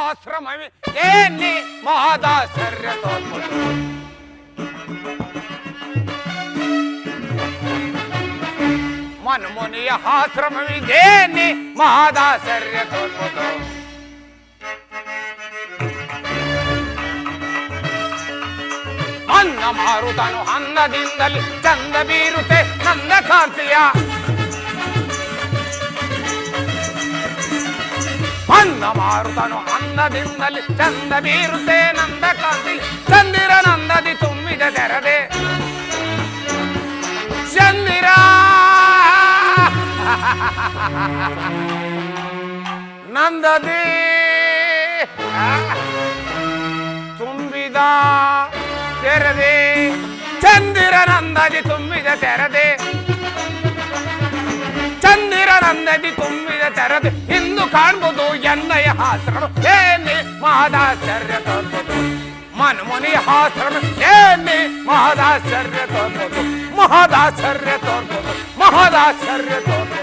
ಆಶ್ರಮವಿ ಏನಿ ಮಹದಾಶ್ಚರ್ಯ ತೋರ್ಬೋದು ಮನ್ಮುನಿಯ ಆಶ್ರಮವಿದೇನಿ ಮಹದಾಶ್ಚರ್ಯ ತೋರ್ಬೋದು ಅನ್ನ ಮಾರುತನು ಅನ್ನದಿಂದಲೇ ಚಂದ ಬೀರುತ್ತೆ ನನ್ನ ಕಾಂತಿಯ. ಮಾರುತನು ಅನ್ನದಿಂದಲೇ ಚಂದ ಬೀರುತ್ತೆ ನಂದ ಕಾಂತಿ ಚಂದಿರ ನಂದದಿ ತುಂಬಿದ ತೆರದೆ ಚಂದಿರ ನಂದದಿ ತುಂಬಿದ ತೆರದೆ ಚಂದಿರ ನಂದದಿ ತುಂಬಿದ ತೆರದೆ ಚಂದಿರ ನಂದದಿ ತುಂಬಿದ ತೆರದೆ ಇಂದು ಕಾಣ್ಬೋದು ಎನ್ನಯ ಆಶ್ರಮ ಏನಿ ಮಹದಾಶ್ಚರ್ಯ ತೋರ್ಬೋದು. ಮನ್ಮುನಿ ಆಶ್ರಮ ಏನಿ ಮಹದಾಶ್ಚರ್ಯ ತೋರ್ಬೋದು. ಮಹದಾಶ್ಚರ್ಯ ತೋರ್ಬೋದು. ಮಹದಾಶ್ಚರ್ಯ ತೋರ್ಬೋದು.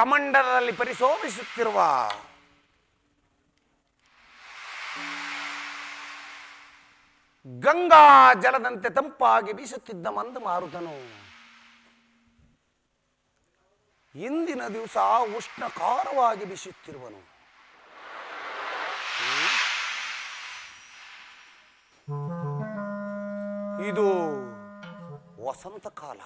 ಕಮಂಡಲದಲ್ಲಿ ಪರಿಶೋಭಿಸುತ್ತಿರುವ ಗಂಗಾ ಜಲದಂತೆ ತಂಪಾಗಿ ಬೀಸುತ್ತಿದ್ದ ಮಂದ ಮಾರುತನು. ಇಂದಿನ ದಿವಸ ಉಷ್ಣಕಾರವಾಗಿ ಬೀಸುತ್ತಿರುವನು. ಇದು ವಸಂತ ಕಾಲ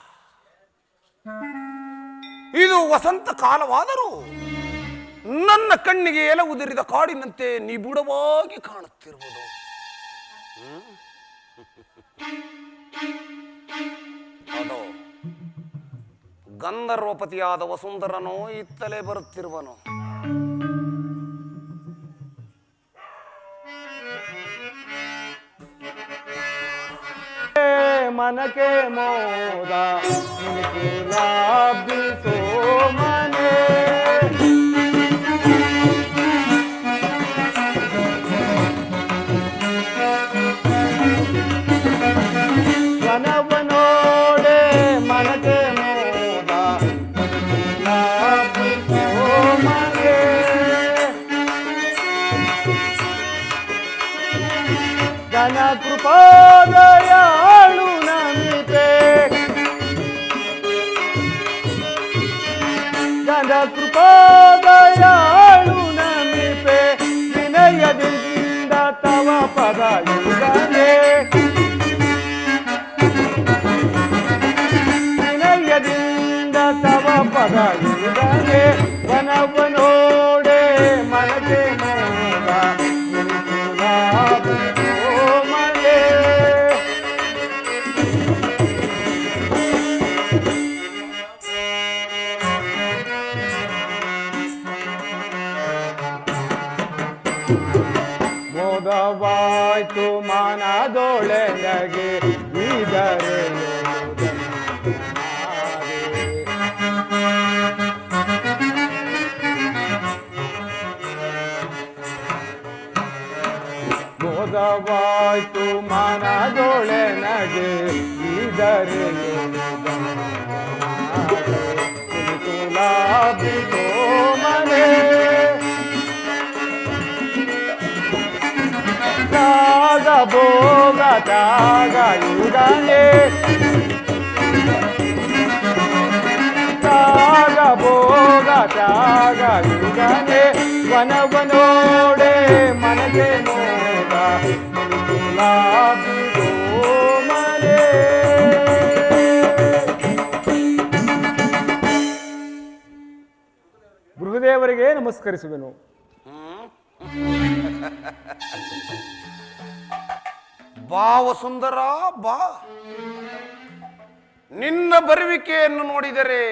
ಇದು ವಸಂತ ಕಾಲವಾದರೂ ನನ್ನ ಕಣ್ಣಿಗೆ ಎಲೆ ಉದುರಿದ ಕಾಡಿನಂತೆ ನಿಬಿಡವಾಗಿ ಕಾಣುತ್ತಿರುವುದು? ಅದು ಗಂಧರ್ವಪತಿಯಾದ ವಸುಂಧರನೋ ಇತ್ತಲೇ ಬರುತ್ತಿರುವನು. ತ್ಯಾಗ ಭೋಗ ತ್ಯಾಗ ಯುಗನೆ ತ್ಯಾಗ ಭೋಗ ತ್ಯಾಗ ಯುಗನೆ ವನವನೋಡೆ ಮನಗೆ ನೋಡ ಲಾಭಿಸೋ ಮನೆ. ಬೃಹದೇವರಿಗೆ ನಮಸ್ಕರಿಸುವೆನು. ಬಾ ಸುಂದರ ಬಾ. ನಿನ್ನ ಬರುವಿಕೆಯನ್ನು ನೋಡಿದರೆ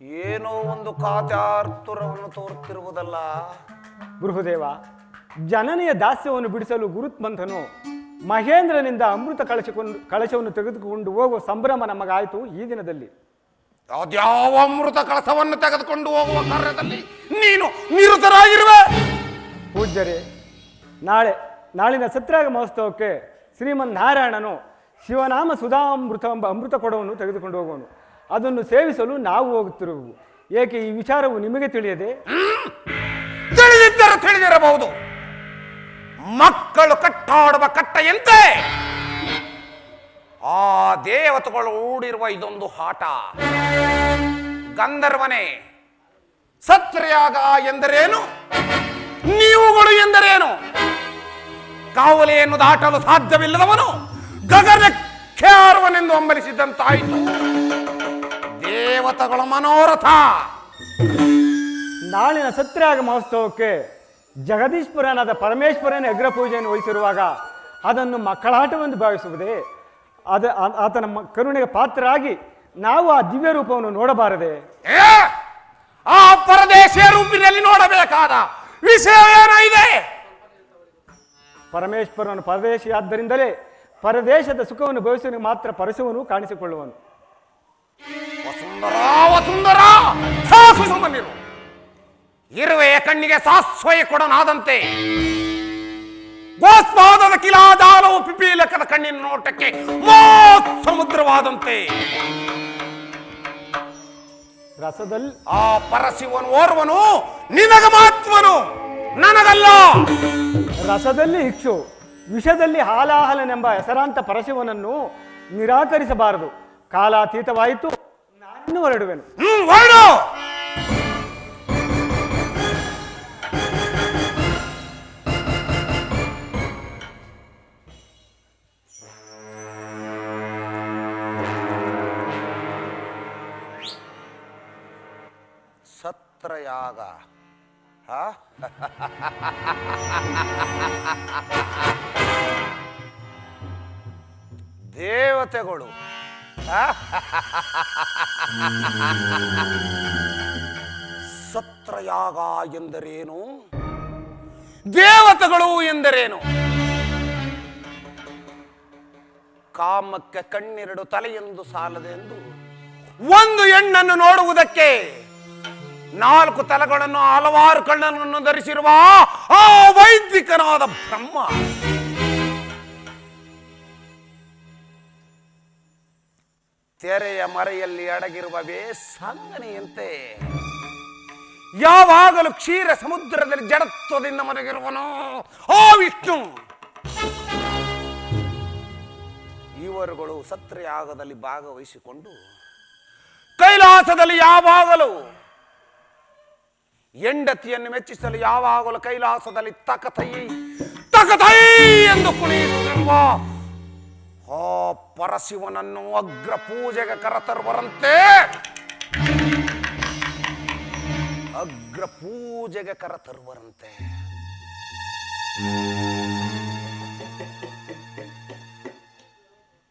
ಏನೋ ಒಂದು ಕಾಚಾರ್ತುರವನ್ನು ತೋರುತ್ತಿರುವುದಲ್ಲ. ಗುರುದೇವ ಜನನೆಯ ದಾಸ್ಯವನ್ನು ಬಿಡಿಸಲು ಗುರುತ್ಮಂಥನು ಮಹೇಂದ್ರನಿಂದ ಅಮೃತ ಕಳಶಕೊಂಡು ಕಳಶವನ್ನು ತೆಗೆದುಕೊಂಡು ಹೋಗುವ ಸಂಭ್ರಮ ನಮಗಾಯಿತು ಈ ದಿನದಲ್ಲಿ. ಅದ್ಯಾವ ಅಮೃತ ಕಳಶವನ್ನು ತೆಗೆದುಕೊಂಡು ಹೋಗುವ ಕಾರ್ಯದಲ್ಲಿ ನೀನು ನಿರತರಾಗಿರುವೆ. ಪೂಜ್ಯರೇ ನಾಳೆ ನಾಳಿನ ಸತ್ಯಾಗ ಮಹೋತ್ಸವಕ್ಕೆ ಶ್ರೀಮನ್ ನಾರಾಯಣನು ಶಿವನಾಮ ಸುಧಾಮೃತ ಎಂಬ ಅಮೃತ ಕೊಡವನ್ನು ತೆಗೆದುಕೊಂಡು ಹೋಗುವನು. ಅದನ್ನು ಸೇವಿಸಲು ನಾವು ಹೋಗುತ್ತಿರುವು ಏಕೆ ಈ ವಿಚಾರವು ನಿಮಗೆ ತಿಳಿಯದೆ? ತಿಳಿದಿದ್ದರೂ ತಿಳಿದಿರಬಹುದು. ಮಕ್ಕಳು ಕಟ್ಟಾಡುವ ಕಟ್ಟೆಯಂತೆ. ಆ ದೇವತೆಗಳು ಓಡಿರುವ ಇದೊಂದು ಹಾಟ. ಗಂಧರ್ವನೇ ಸತ್ರಯಾಗ ಎಂದರೇನು? ನೀವುಗಳು ಎಂದರೇನು? ಕಾವಲೆಯನ್ನು ದಾಟಲು ಸಾಧ್ಯವಿಲ್ಲದವನು ಗಗನಕ್ಕೆ ಖ್ಯಾರವನೆಂದು ಅಂಬಲಿಸಿದ್ದಂತಾಯಿತು ದೇವತೆಗಳ ಮನೋರಥ. ನಾಳಿನ ಸತ್ಯಾಗ ಮಹೋತ್ಸವಕ್ಕೆ ಜಗದೀಶ್ವರನಾದ ಪರಮೇಶ್ವರನ ಅಗ್ರ ಪೂಜೆಯನ್ನು ವಹಿಸಿರುವಾಗ ಅದನ್ನು ಮಕ್ಕಳಾಟವೆಂದು ಭಾವಿಸುವುದೇ ಅದ ಆತನ ಕರುಣೆಗೆ ಪಾತ್ರರಾಗಿ ನಾವು ಆ ದಿವ್ಯ ರೂಪವನ್ನು ನೋಡಬಾರದೆ? ಆ ಪರದೇಶಿಯ ರೂಪಿನಲ್ಲಿ ನೋಡಬೇಕಾದ ವಿಷಯ ಏನಿದೆ ಪರಮೇಶ್ವರನು ಪರದೇಶಿಯಾದ್ದರಿಂದಲೇ ಪರದೇಶದ ಸುಖವನ್ನು ಭವಿಷ್ಯನಿಗೆ ಮಾತ್ರ ಪರಶುವನು ಕಾಣಿಸಿಕೊಳ್ಳುವನು. ಇರುವೆಯ ಕಣ್ಣಿಗೆ ಸಾಸ್ವಯ ಕೊಡನಾದಂತೆ. ಗೋಸ್ವಾದದ ಕಿಲಾಜಾಲವು ಪಿಪೀಲಕದ ಕಣ್ಣಿನ ನೋಟಕ್ಕೆ ಸಮುದ್ರವಾದಂತೆ. ರಸದಲ್ಲಿ ಆ ಪರಶಿವನು ಓರ್ವನು ನಿನಗ ಮಾತ್ವನು ನನಗಲ್ಲ. ರಸದಲ್ಲಿ ಇಕ್ಷು ವಿಷದಲ್ಲಿ ಹಾಲಾಹಲನೆಂಬ ಹೆಸರಾಂತ ಪರಶಿವನನ್ನು ನಿರಾಕರಿಸಬಾರದು. ಕಾಲಾತೀತವಾಯಿತು ನಾನು ಹೊರಡುವೆನು. ಸತ್ರಯಾಗ ಹಾ? ದೇವತೆಗಳು? ಸತ್ರಯಾಗ ಎಂದರೇನು? ದೇವತೆಗಳು ಎಂದರೇನು? ಕಾಮಕ್ಕೆ ಕಣ್ಣೆರಡು ತಲೆಯೆಂದು ಸಾಲದೆ ಎಂದು ಒಂದು ಹೆಣ್ಣನ್ನು ನೋಡುವುದಕ್ಕೆ ನಾಲ್ಕು ತಲೆಗಳನ್ನು ಹಲವಾರು ಕಣ್ಣನ್ನು ಧರಿಸಿರುವ ಆ ವೈದಿಕನಾದ ಬ್ರಹ್ಮ. ತೆರೆಯ ಮರೆಯಲ್ಲಿ ಅಡಗಿರುವ ಬೇಸಂಗನೆಯಂತೆ ಯಾವಾಗಲೂ ಕ್ಷೀರ ಸಮುದ್ರದಲ್ಲಿ ಜಡತ್ವದಿಂದ ಮರಗಿರುವನು ಆ ವಿಷ್ಣು! ಇವರುಗಳು ಸತ್ರಯಾಗದಲ್ಲಿ ಭಾಗವಹಿಸಿಕೊಂಡು ಕೈಲಾಸದಲ್ಲಿ ಯಾವಾಗಲೂ ಹೆಂಡತಿಯನ್ನು ಮೆಚ್ಚಿಸಲು ಯಾವಾಗಲೂ ಕೈಲಾಸದಲ್ಲಿ ತಕತೈ ತಕತೈ ಎಂದು ಕುಣಿಯುತ್ತಿರುವ ಆ ಪರಶಿವನನ್ನು ಅಗ್ರ ಪೂಜೆಗೆ ಕರೆತರುವರಂತೆ ಅಗ್ರ ಪೂಜೆಗೆ ಕರೆತರುವರಂತೆ.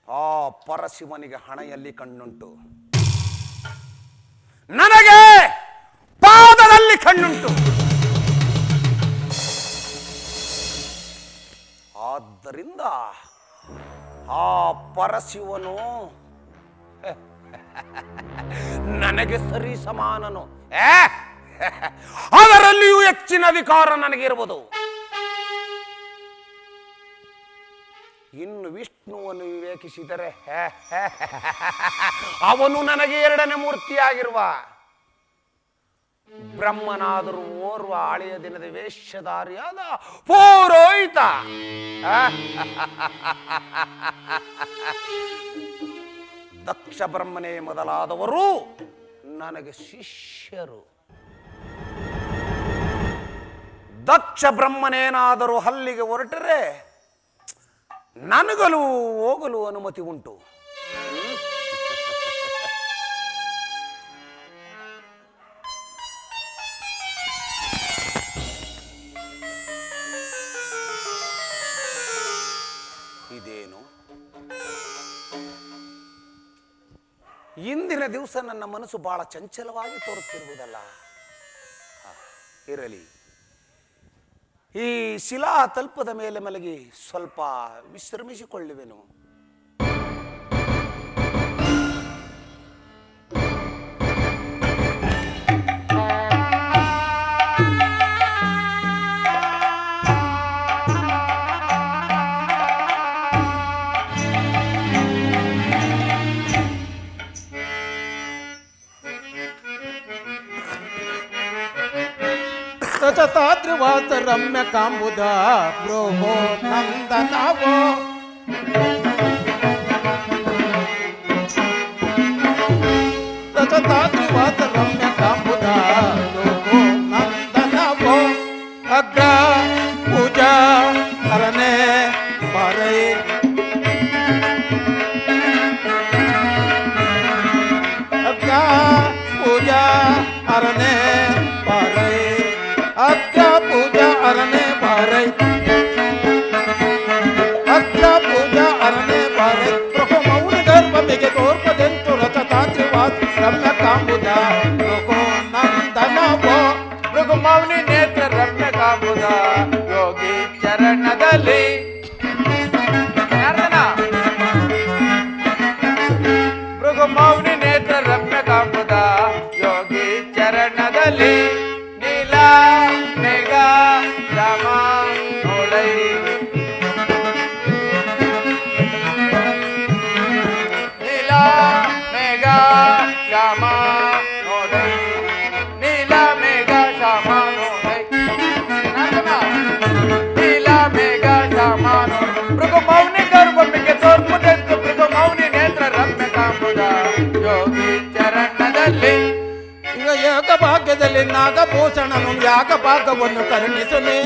ಆ ಪರಶಿವನಿಗೆ ಹಣೆಯಲ್ಲಿ ಕಣ್ಣುಂಟು. ನನಗೆ ಕಣ್ಣುಂಟು. ಆದ್ದರಿಂದ ಆ ಪರಶಿವನು ನನಗೆ ಸರಿ ಸಮಾನನು. ಏ? ಅದರಲ್ಲಿಯೂ ಹೆಚ್ಚಿನ ವಿಕಾರ ನನಗಿರುವುದು. ಇನ್ನು ವಿಷ್ಣುವನ್ನು ವಿವೇಕಿಸಿದರೆ ಅವನು ನನಗೆ ಎರಡನೇ ಮೂರ್ತಿಯಾಗಿರುವ. ಬ್ರಹ್ಮನಾದರೂ ಓರ್ವ ಆಳಿಯ ದಿನದ ವೇಷಧಾರಿಯಾದ ಪೌರೋಹಿತ? ದಕ್ಷ ಬ್ರಹ್ಮನೇ ಮೊದಲಾದವರು ನನಗೆ ಶಿಷ್ಯರು. ದಕ್ಷ ಬ್ರಹ್ಮನೇನಾದರೂ ಹಲ್ಲಿಗೆ ಹೊರಟರೆ ನನಗಲು ಹೋಗಲು ಅನುಮತಿ ಉಂಟು. ದಿವಸ ನನ್ನ ಮನಸ್ಸು ಬಹಳ ಚಂಚಲವಾಗಿ ತೋರುತ್ತಿರುವುದಲ್ಲ. ಇರಲಿ. ಈ ಶಿಲಾ ತಲ್ಪದ ಮೇಲೆ ಮಲಗಿ ಸ್ವಲ್ಪ ವಿಶ್ರಮಿಸಿಕೊಳ್ಳುವೆನು. ರಜತಾದ್ರಿವಾಸ ರಮ್ಯ ಕಾಂಬುದ ಬ್ರೋಹೋ ನಂದನವೋ ರಜತಾದ್ರಿವಾಸ ರಮ್ಯ ಭೃಗು ಮೌನಿ ನೇತ್ರ ರಮ್ಯ ನಾಗಭೂಷಣನು ಯಾಕ ಭಾಗವನ್ನು ಕರುಣಿಸಲಿ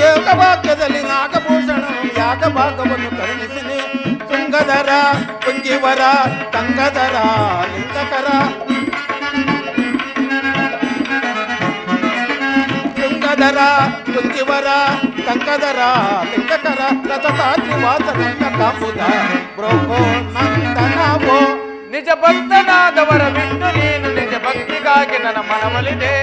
ಯೋಗ ಭಾಗ್ಯದಲ್ಲಿ ನಾಗಭೂಷಣನು ಯಾಕ ಭಾಗವನ್ನು ಕರುಣಿಸಲಿ ತುಂಗದರ ಕುಂಜಿವರ ತಂಗಧರ ಲಿಂಗಕರ. ತುಂಗದರ ಕುಂಜಿವರ ತಂಗಧರ ಲಿಂಗಕರ ರಥತಾದ್ರಿವಾಸ ರಂಗ ಕಾಂಬುದ ಬ್ರೋಹೋ ನಂದನವೋ ನಿಜ ಭಕ್ತನಾದವರ ಬಿಟ್ಟು ನೀನು ನಿಜ ಭಕ್ತಿಗಾಗಿ ನನ್ನ ಮನವಲಿದೆ.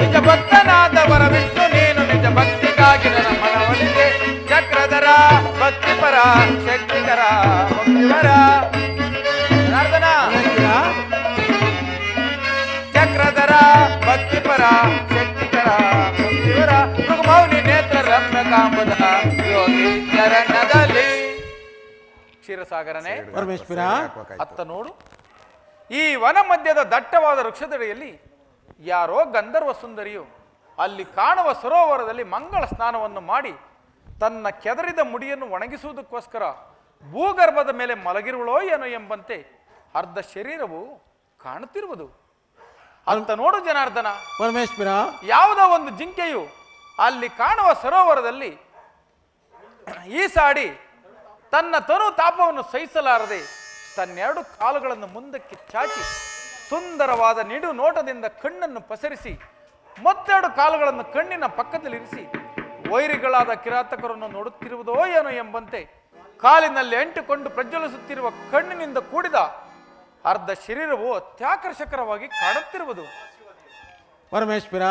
ನಿಜ ಭಕ್ತನಾದವರ ಬಿಟ್ಟು ನೀನು ನಿಜ ಭಕ್ತಿಗಾಗಿ ನನ್ನ ಮನವಲಿದೆ. ಚಕ್ರಧರ, ಭಕ್ತಿಪರ ಶಕ್ತಿಕರ ಭಕ್ತಿವರ ಕ್ಷೀರಸಾಗರನೇ ಪರಮೇಶ್ವರ. ಅತ್ತ ನೋಡು ಈ ವನ ಮಧ್ಯದ ದಟ್ಟವಾದ ವೃಕ್ಷದಡಿಯಲ್ಲಿ ಯಾರೋ ಗಂಧರ್ವ ಸುಂದರಿಯು ಅಲ್ಲಿ ಕಾಣುವ ಸರೋವರದಲ್ಲಿ ಮಂಗಳ ಸ್ನಾನವನ್ನು ಮಾಡಿ ತನ್ನ ಕೆದರಿದ ಮುಡಿಯನ್ನು ಒಣಗಿಸುವುದಕ್ಕೋಸ್ಕರ ಭೂಗರ್ಭದ ಮೇಲೆ ಮಲಗಿರುವಳೋ ಏನೋ ಎಂಬಂತೆ ಅರ್ಧ ಶರೀರವು ಕಾಣುತ್ತಿರುವುದು. ಅಂತ ನೋಡು ಜನಾರ್ದನ. ಪರಮೇಶ್ವರ. ಯಾವುದೋ ಒಂದು ಜಿಂಕೆಯು ಅಲ್ಲಿ ಕಾಣುವ ಸರೋವರದಲ್ಲಿ ಈಸಾಡಿ ತನ್ನ ತನು ತಾಪವನ್ನು ಸಹಿಸಲಾರದೆ ತನ್ನೆರಡು ಕಾಲುಗಳನ್ನು ಮುಂದಕ್ಕೆ ಚಾಚಿ ಸುಂದರವಾದ ನಿಡು ನೋಟದಿಂದ ಕಣ್ಣನ್ನು ಪಸರಿಸಿ ಮತ್ತೆರಡು ಕಾಲುಗಳನ್ನು ಕಣ್ಣಿನ ಪಕ್ಕದಲ್ಲಿರಿಸಿ, ವೈರಿಗಳಾದ ಕಿರಾತಕರನ್ನು ನೋಡುತ್ತಿರುವುದೋ ಏನೋ ಎಂಬಂತೆ ಕಾಲಿನಲ್ಲಿ ಅಂಟಿಕೊಂಡು ಪ್ರಜ್ವಲಿಸುತ್ತಿರುವ ಕಣ್ಣಿನಿಂದ ಕೂಡಿದ ಅರ್ಧ ಶರೀರವು ಅತ್ಯಾಕರ್ಷಕರವಾಗಿ ಕಾಣುತ್ತಿರುವುದು ಪರಮೇಶ್ವರ,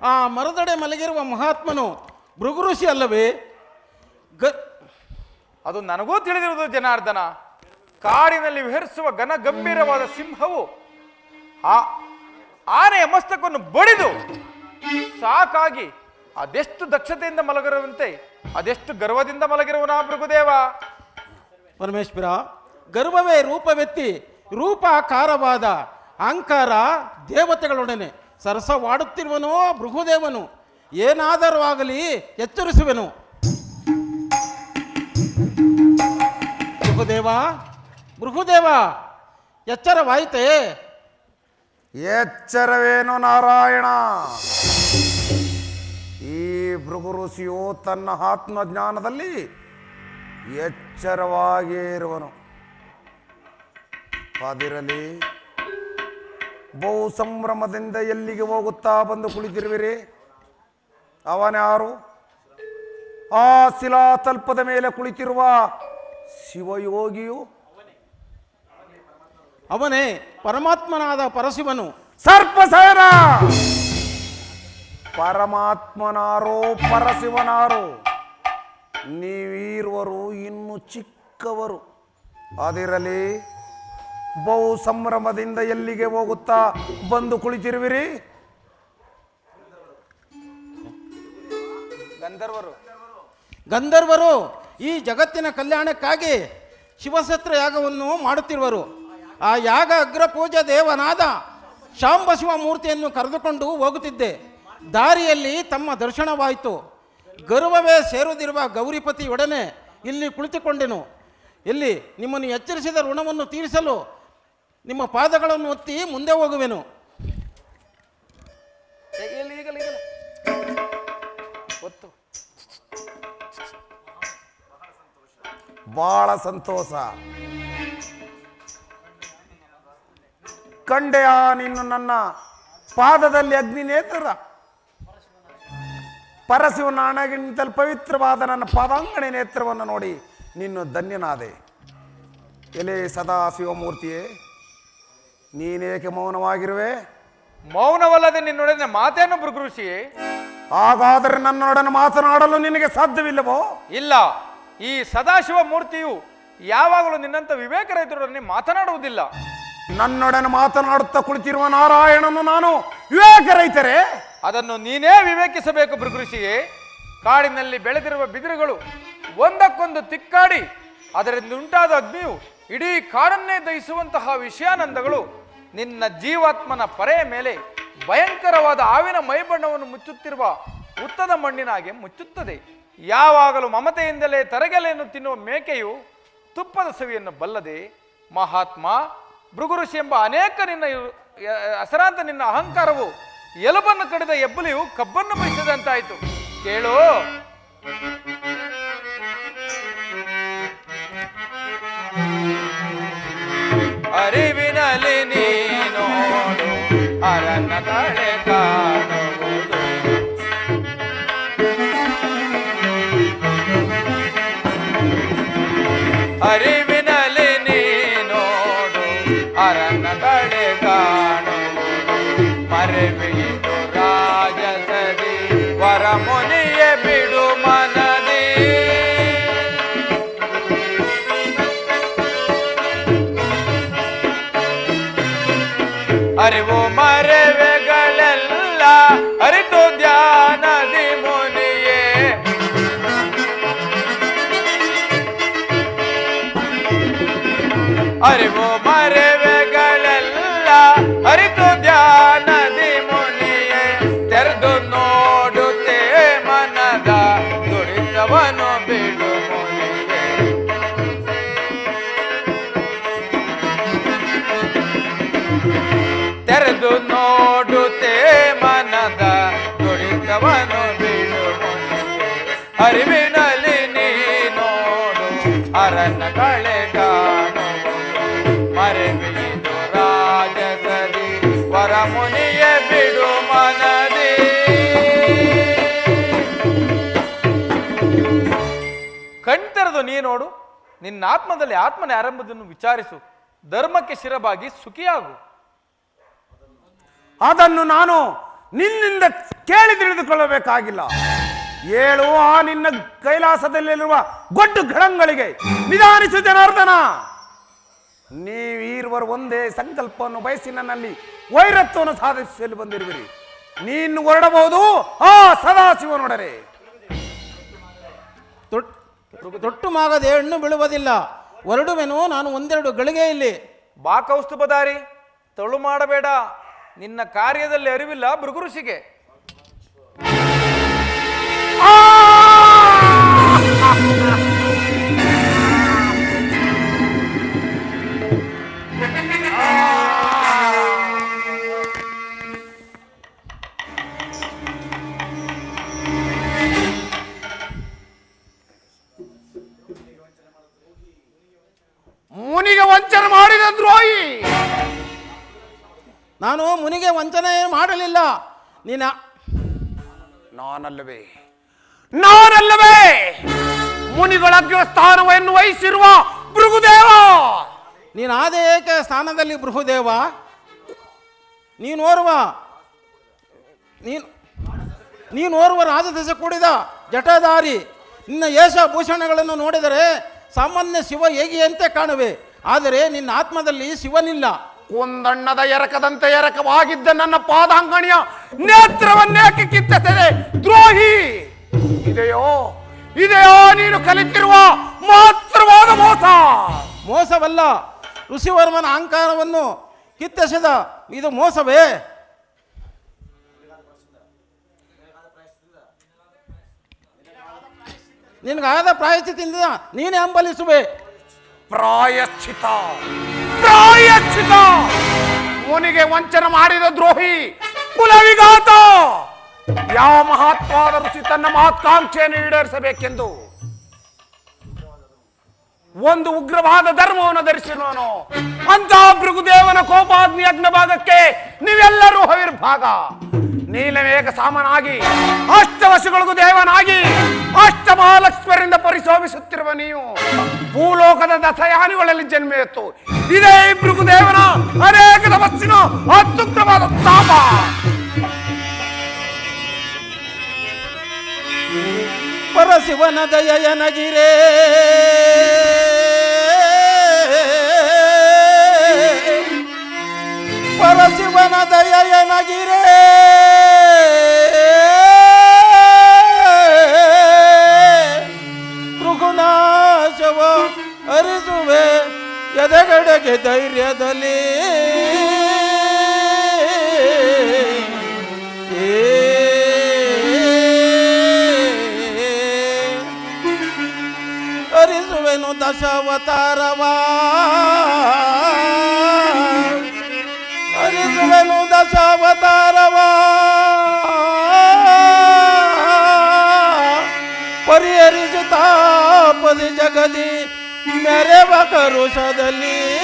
ಆ ಮರದಡೆ ಮಲಗಿರುವ ಮಹಾತ್ಮನು ಭೃಗು ಋಷಿ ಅಲ್ಲವೇ? ಅದು ನನಗೂ ತಿಳಿದಿರುವುದು ಜನಾರ್ದನ. ಕಾಡಿನಲ್ಲಿ ವಿಹರಿಸುವ ಘನ ಗಂಭೀರವಾದ ಸಿಂಹವು ಆ ಆನೆಯ ಮಸ್ತಕವನ್ನು ಬಡಿದು ಸಾಕಾಗಿ ಅದೆಷ್ಟು ದಕ್ಷತೆಯಿಂದ ಮಲಗಿರುವಂತೆ, ಅದೆಷ್ಟು ಗರ್ವದಿಂದ ಮಲಗಿರುವನ ಭೃಗುದೇವ? ಪರಮೇಶ್ವರ, ಗರ್ವವೇ ರೂಪವೆತ್ತಿ ರೂಪಾಕಾರವಾದ ಅಹಂಕಾರ ದೇವತೆಗಳೊಡನೆ ಸರಸವಾಡುತ್ತಿರುವನೋ ಭೃಗುದೇವನು. ಏನಾದರೂ ಆಗಲಿ ಎಚ್ಚರಿಸುವೆನು. ಭೃಗುದೇವ ಭೃಗುದೇವ ಎಚ್ಚರವಾಯಿತೇ? ಎಚ್ಚರವೇನು ನಾರಾಯಣ? ಈ ಭೃಗು ಋಷಿಯು ತನ್ನ ಆತ್ಮಜ್ಞಾನದಲ್ಲಿ ಎಚ್ಚರವಾಗಿಯೇ ಇರುವನು. ಅದಿರಲಿ, ಬಹು ಸಂಭ್ರಮದಿಂದ ಎಲ್ಲಿಗೆ ಹೋಗುತ್ತಾ ಬಂದು ಕುಳಿತಿರುವಿರಿ? ಅವನ್ಯಾರು? ಆ ಶಿಲಾತಲ್ಪದ ಮೇಲೆ ಕುಳಿತಿರುವ ಶಿವಯೋಗಿಯು ಅವನೇ. ಪರಮಾತ್ಮನಾದ ಪರಶಿವನು. ಸರ್ಪಸಾರ ಪರಮಾತ್ಮನಾರೋ ಪರಶಿವನಾರೋ ನೀವೀರುವರು ಇನ್ನು ಚಿಕ್ಕವರು. ಅದಿರಲಿ ಬಹು ಸಂಭ್ರಮದಿಂದ ಎಲ್ಲಿಗೆ ಹೋಗುತ್ತಾ ಬಂದು ಕುಳಿತಿರುವಿರಿ? ಗಂಧರ್ವರು. ಗಂಧರ್ವರು. ಈ ಜಗತ್ತಿನ ಕಲ್ಯಾಣಕ್ಕಾಗಿ ಶಿವಸತ್ರ ಯಾಗವನ್ನು ಮಾಡುತ್ತಿರುವರು. ಆ ಯಾಗ ಅಗ್ರಪೂಜ ದೇವನಾದ ಶಾಂಬಶಿವ ಮೂರ್ತಿಯನ್ನು ಕರೆದುಕೊಂಡು ಹೋಗುತ್ತಿದ್ದೆ. ದಾರಿಯಲ್ಲಿ ತಮ್ಮ ದರ್ಶನವಾಯಿತು. ಗರ್ವವೇ ಸೇರುವುದಿರುವ ಗೌರಿಪತಿಯೊಡನೆ ಇಲ್ಲಿ ಕುಳಿತುಕೊಂಡೆನು. ಇಲ್ಲಿ ನಿಮ್ಮನ್ನು ಎಚ್ಚರಿಸಿದ ಋಣವನ್ನು ತೀರಿಸಲು ನಿಮ್ಮ ಪಾದಗಳನ್ನು ಒತ್ತಿ ಮುಂದೆ ಹೋಗುವೆನು. ಒತ್ತು. ಬಹಳ ಸಂತೋಷ. ಕಂಡೆಯ ನಿನ್ನ ನನ್ನ ಪಾದದಲ್ಲಿ ಅಗ್ನಿ ನೇತ್ರ ಪರಶಿವನ ಹಣಗಿಂತಲೂ ಪವಿತ್ರವಾದ ನನ್ನ ಪಾದಾಂಗಣೆ ನೇತ್ರವನ್ನು ನೋಡಿ ನೀನು ಧನ್ಯನಾದೆ. ಎಲೆ ಸದಾ ಶಿವಮೂರ್ತಿಯೇ ನೀನೇಕೆ ಮೌನವಾಗಿರುವೆ? ಮೌನವಲ್ಲದೆ ನಿನ್ನೊಡನೆ ಮಾತೇನು ಭೃಗುಋಷಿಯೇ ಹಾಗಾದರೆ ನನ್ನೊಡನೆ ಮಾತನಾಡಲು ನಿನಗೆ ಸಾಧ್ಯವಿಲ್ಲವೋ? ಇಲ್ಲ. ಈ ಸದಾಶಿವ ಮೂರ್ತಿಯು ಯಾವಾಗಲೂ ನಿನ್ನಂತ ವಿವೇಕ ರೈತರೊಡನೆ ಮಾತನಾಡುವುದಿಲ್ಲ. ನನ್ನೊಡನೆ ಮಾತನಾಡುತ್ತಾ ಕುಳಿತಿರುವ ನಾರಾಯಣನು ನಾನು ವಿವೇಕ ರೈತರೇ. ಅದನ್ನು ನೀನೇ ವಿವೇಕಿಸಬೇಕು ಭೃಗೃಷಿಯೇ ಕಾಡಿನಲ್ಲಿ ಬೆಳೆದಿರುವ ಬಿದಿರುಗಳು ಒಂದಕ್ಕೊಂದು ತಿಕ್ಕಾಡಿ ಅದರಿಂದ ಉಂಟಾದ ಅಗ್ನಿಯು ಇಡೀ ಕಾಡನ್ನೇ ದಹಿಸುವಂತಹ ವಿಷಯಾನಂದಗಳು ನಿನ್ನ ಜೀವಾತ್ಮನ ಪರೆಯ ಮೇಲೆ ಭಯಂಕರವಾದ ಆವಿನ ಮೈಬಣ್ಣವನ್ನು ಮುಚ್ಚುತ್ತಿರುವ ಉತ್ತದ ಮಣ್ಣಿನ ಹಾಗೆ ಮುಚ್ಚುತ್ತದೆ. ಯಾವಾಗಲೂ ಮಮತೆಯಿಂದಲೇ ತರಗೆಲೆಯನ್ನು ತಿನ್ನುವ ಮೇಕೆಯು ತುಪ್ಪದ ಸವಿಯನ್ನು ಬಲ್ಲದೆ, ಮಹಾತ್ಮ ಭೃಗುಋಷಿ ಎಂಬ ಅನೇಕ ನಿನ್ನ ಅಸರಾಂತ ನಿನ್ನ ಅಹಂಕಾರವು ಎಲುಬನ್ನು ಕಡಿದ ಎಬ್ಬಲಿಯು ಕಬ್ಬನ್ನು ಬಯಸಿದಂತಾಯಿತು ಕೇಳು. ಅರಿವಿನಲ್ಲಿ ತೆರೆದು ನೋಡುತ್ತೆ ಮನದ ದುಡಿತವನು ಬಿಡು ಮುನಿಯೇ ಅರಿವಿನಲ್ಲಿ ನೀ ನೋಡು ಮರೆಬಿದು ರಾಜಸದಿ, ವರಮುನಿಯ ಬಿಡು ಮನದಿ. ಕಣ್ತೆರೆದು ನೀ ನೋಡು, ನಿನ್ನ ಆತ್ಮದಲ್ಲಿ ಆತ್ಮನ ಆರಂಭದನ್ನು ವಿಚಾರಿಸು. ಧರ್ಮಕ್ಕೆ ಶಿರಬಾಗಿ ಸುಖಿಯಾಗು. ಅದನ್ನು ನಾನು ನಿನ್ನಿಂದ ಕೇಳಿ ತಿಳಿದುಕೊಳ್ಳಬೇಕಾಗಿಲ್ಲ. ಏಳು ಆ ನಿನ್ನ ಕೈಲಾಸದಲ್ಲಿರುವ ಗೊಡ್ಡು ಗಣಗಳಿಗೆ ನಿಧಾನಿಸು ಜನಾರ್ದನ. ನೀವೀರುವರು ಒಂದೇ ಸಂಕಲ್ಪವನ್ನು ಬಯಸಿ ನನ್ನಲ್ಲಿ ವೈರತ್ವವನ್ನು ಸಾಧಿಸಲು ಬಂದಿರುವಿರಿ. ನೀನು ಹೊರಡಬಹುದು ಆ ಸದಾಶಿವ ನೋಡರೆ. ತೊಟ್ಟು ಮಾಗದೆ ಹೆಣ್ಣು ಬೀಳುವುದಿಲ್ಲ. ಹೊರಡುವೆನು ನಾನು ಒಂದೆರಡು ಗಳಿಗೆ ಇಲ್ಲಿ ಬಾ ಕೌಸ್ತುಭದಾರಿ ತಳು ಮಾಡಬೇಡ. ನಿನ್ನ ಕಾರ್ಯದಲ್ಲಿ ಅರಿವಿಲ್ಲ ಭೃಗುಋಷಿಗೆ ಮುನಿಗೆ ವಂಚನೆ ಮಾಡಿದ ದ್ರೋಹಿ. ನಾನು ಮುನಿಗೆ ವಂಚನೆ ಮಾಡಲಿಲ್ಲ. ನೀನ ನಾನಲ್ಲವೇ. ನಾನಲ್ಲವೇ. ಮುನಿಗಳ ಸ್ಥಾನವನ್ನು ವಹಿಸಿರುವ ಭೃಗುದೇವ. ನೀನು ಆದ ಏಕೆ ಸ್ಥಾನದಲ್ಲಿ ಬೃಹುದೇವ ನೀನೋರ್ವ ನೀನು ನೀನೋರ್ವ ರಾಜದಶೆ ಕೂಡಿದ ಜಟಾಧಾರಿ ನಿನ್ನ ಯೇಷಭೂಷಣಗಳನ್ನು ನೋಡಿದರೆ ಸಾಮಾನ್ಯ ಶಿವ ಹೇಗೆಯಂತೆ ಕಾಣುವೆ. ಆದರೆ ನಿನ್ನ ಆತ್ಮದಲ್ಲಿ ಶಿವನಿಲ್ಲ. ಕುಂದಣ್ಣದ ಎರಕದಂತೆ ಎರಕವಾಗಿದ್ದ ನನ್ನ ಪಾದಾಂಗಣಿಯ ನೇತ್ರವನ್ನೇಕೆ ಕಿತ್ತೆ ದ್ರೋಹಿ! ಇದೆಯೋ? ಇದೆಯೋ ನೀನು ಕಲಿತಿರುವ ಮಾತ್ರವಾದ ಮೋಸ! ಮೋಸವಲ್ಲ, ಋಷಿವರ್ಮನ ಅಹಂಕಾರವನ್ನು ಕಿತ್ತೆಸೆದ ಇದು ಮೋಸವೇ? ನಿನಗಾದ ಪ್ರಾಯಶ್ಚಿತ್ತಿಂದ ನೀನೇ ಹಂಬಲಿಸುವೆ. ಪ್ರಾಯಶ್ಚಿತ. ಪ್ರಾಯಶ್ಚಿತ. ಮುನಿಗೆ ವಂಚನೆ ಮಾಡಿದ ದ್ರೋಹಿ ಕುಲವಿಘಾತ. ಯಾವ ಮಹಾತ್ಮಾದ ಋಷಿ ತನ್ನ ಮಹತ್ಕಾಂಕ್ಷೆಯನ್ನು ಈಡೇರಿಸಬೇಕೆಂದು. ಒಂದು ಉಗ್ರವಾದ ಧರ್ಮವನ್ನು ಧರಿಸಿರುವನು ಅಂತ ಭೃಗುದೇವನ ಕೋಪಾಗ್ನಿ ಅಗ್ನಭಾಗಕ್ಕೆ ನೀವೆಲ್ಲರೂ ಹವಿರ್ಭಾಗ. ನೀಲಮೇಘ ಸಾಮನಾಗಿ, ಅಷ್ಟವಶಗಳಿಗೂ ದೇವನಾಗಿ ಅಷ್ಟ ಮಹಾಲಕ್ಷ್ಮರಿಂದ ಪರಿಶೋಭಿಸುತ್ತಿರುವ ನೀವು. ಭೂಲೋಕದ ದಸಯಾನಿಗಳಲ್ಲಿ ಜನ್ಮ ಎತ್ತು. ಇದೇ ಭೃಗುದೇವನ ಅನೇಕ ತಪಸ್ಸಿನ ಅತ್ಯುತ್ತಮವಾದ ತಾಪ. ಪರಶಿವನ ದಯನಗಿರೇ ಪರಶಿವನ ದಯನಗಿರೇ ಮೃಗುನಾಶವ ಅರಿಸುವೆ ಎದೆಗಡೆಗೆ ಧೈರ್ಯದಲ್ಲಿ. ಅರಿಸುವೆನು ದಶಾವತಾರವ. ಕರುಷದಲ್ಲಿ.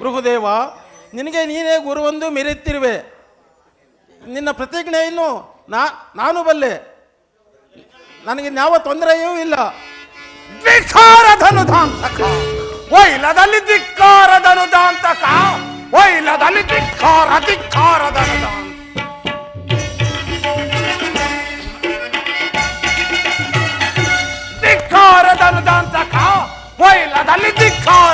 ಭೃಗುದೇವ ನಿನಗೆ ನೀನೇ ಗುರುವೊಂದು ಮೆರೆಯುತ್ತಿರುವೆ. ನಿನ್ನ ಪ್ರತಿಜ್ಞೆಯನ್ನು ನಾ, ನಾನು ಬಲ್ಲೆ. ನನಗೆ ಯಾವ ತೊಂದರೆಯೂ ಇಲ್ಲ. ಧನುಧಾಂತಕ ಒಯ್ಲದಲ್ಲಿ ಧಿಕ್ಕಾರ ಧನುಧಾಂತಕ ಒಯ್ಲದಲ್ಲಿ ಧಿಕ್ಕಾರ ಧಿಕ್ಕಾರಧನುಧಾಂತ ಧಿಕ್ಕಾರಧನುಧಾಂತಕ সান্নিধ্যক্ষণ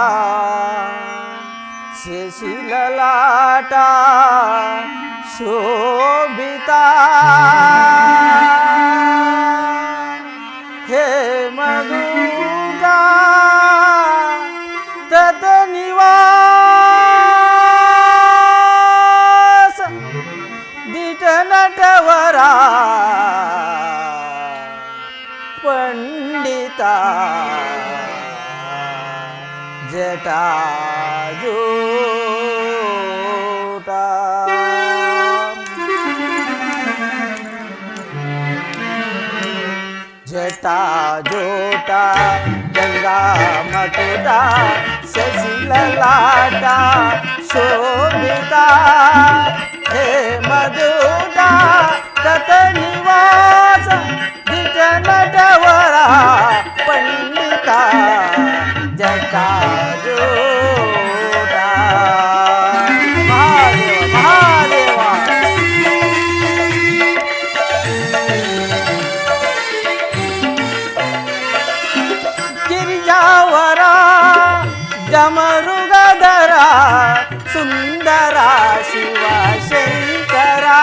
वाटा शोभिता। हे मधुगा पंडिता। जटा ಗಂಗಾ ಮಧುರಾ ಸಸಿಲಲಾಟ ಶೋಭಿತಾ ಹೇ ಮಧುರಾ ಕತ ನಿವಾಸ ದಿಟ ನಟವರಾ గంగాధరా సుందరా శివ శంకరా.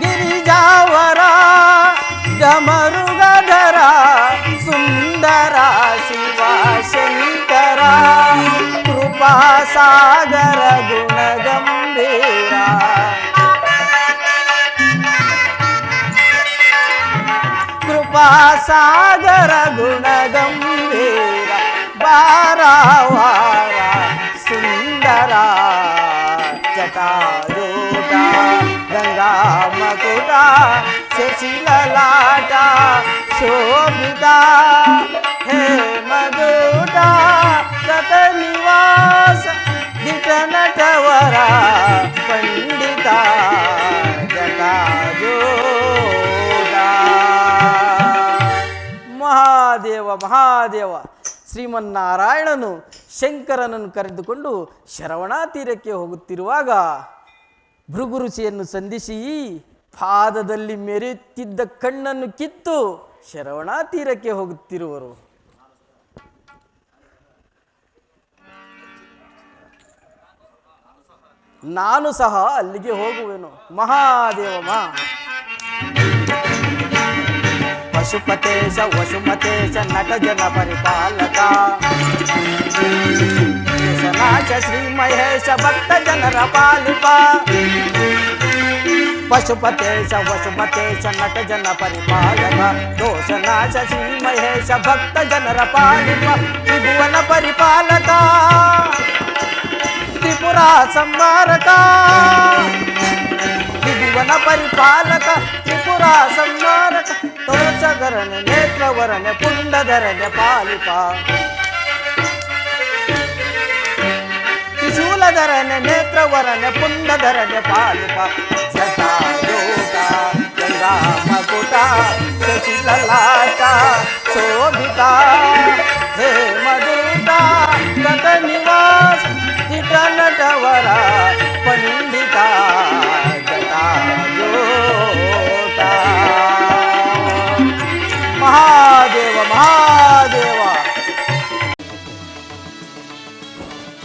గిరిజావరా గమరుగధరా సుందరా శివ శంకరా. కృపాసాగర గుణగంభీరా कृपासागर गुणगम्भीर सुंदरा सुन्दरा जटारूढा गंगा मकुटा शशिललाटा शोभिता हे मधुटा ಮಹಾದೇವ. ಶ್ರೀಮನ್ನಾರಾಯಣನು ಶಂಕರನನ್ನು ಕರೆದುಕೊಂಡು ಶರವಣಾ ತೀರಕ್ಕೆ ಹೋಗುತ್ತಿರುವಾಗ ಭೃಗುರುಚಿಯನ್ನು ಸಂಧಿಸಿ ಪಾದದಲ್ಲಿ ಮೆರೆಯುತ್ತಿದ್ದ ಕಣ್ಣನ್ನು ಕಿತ್ತು ಶರವಣಾ ತೀರಕ್ಕೆ ಹೋಗುತ್ತಿರುವರು. ನಾನು ಸಹ ಅಲ್ಲಿಗೆ ಹೋಗುವೆನು. पशुपतेश, वसुमतेश नटजन परिपालका केशनाच श्रीमहेश भक्तजनरपालिका पशुपतेश, वसुमतेश नटजन परिपालका भक्त श्रीमहेश भक्तजनरपालिका त्रिभुवन परिपालका। त्रिपुरा संवारका त्रिभुवन परिपालका। त्रिपुरा संवारका तोच गरण नेत्रवरण पालिका. धरण पालिपा त्रिशूल धरण नेत्रवरण पुंड धरण पालिपा सदा योगा गंगा मगुटा शशिललाटा शोभिता. हे मधुता गत निवास ठिकाण पंडिता महादेव महादेव।